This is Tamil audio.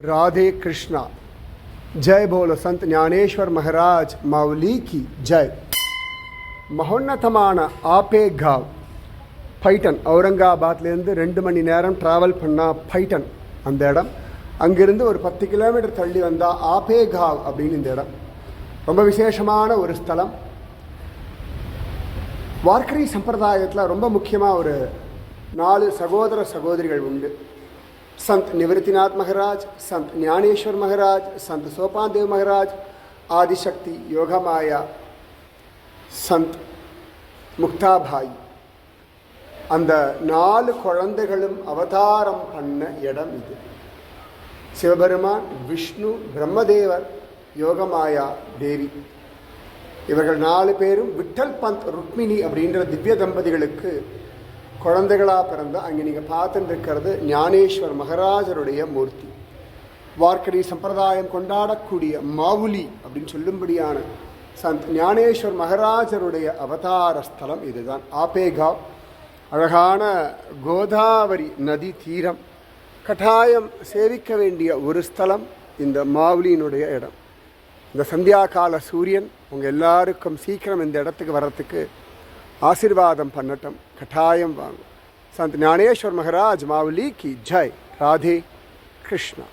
राधे कृष्णा जय बोलो संत ज्ञानेश्वर महाराज माउली की जय மகோன்னதமான ஆபே காவ் பைட்டன் அவுரங்காபாத்லேருந்து ரெண்டு மணி நேரம் ட்ராவல் பண்ணால் பைட்டன் அந்த இடம் அங்கிருந்து ஒரு பத்து கிலோமீட்டர் தள்ளி வந்தால் ஆபே காவ் அப்படின்னு இந்த இடம் ரொம்ப விசேஷமான ஒரு ஸ்தலம் வார்க்கரி சம்பிரதாயத்தில் ரொம்ப முக்கியமாக ஒரு நாலு சகோதர சகோதரிகள் உண்டு संत निवृत्तिनाथ महाराज संत ज्ञानेश्वर महाराज संत सोपान देव महाराज आदिशक्ति योगा माया संत முக்தாபாய் அந்த நாலு குழந்தைகளும் அவதாரம் பண்ண இடம் இது சிவபெருமான் விஷ்ணு பிரம்மதேவர் யோகமாயா தேவி இவர்கள் நாலு பேரும் விட்டல் பந்த் ருக்மிணி அப்படின்ற திவ்ய தம்பதிகளுக்கு குழந்தைகளாக பிறந்த அங்கே நீங்கள் பார்த்துட்டு இருக்கிறது ஞானேஸ்வர் மகராஜருடைய மூர்த்தி. வார்க்கடி சம்பிரதாயம் கொண்டாடக்கூடிய மாவுலி அப்படின்னு சொல்லும்படியான சந்த் ஞானேஸ்வர் மகராஜருடைய அவதார ஸ்தலம் இதுதான். ஆபேகாவ் அழகான கோதாவரி நதி தீரம் கட்டாயம் சேவிக்க வேண்டிய ஒரு ஸ்தலம் இந்த மாவுலியினுடைய இடம். இந்த சந்தியா கால சூரியன் உங்கள் எல்லாருக்கும் சீக்கிரம் இந்த இடத்துக்கு வர்றதுக்கு ஆசீர்வாதம் பண்ணட்டும் கட்டாயம் வாங்கும் சந்த் ஞானேஸ்வர் மகராஜ் மாவுலி கி ஜெய் ராதே கிருஷ்ணா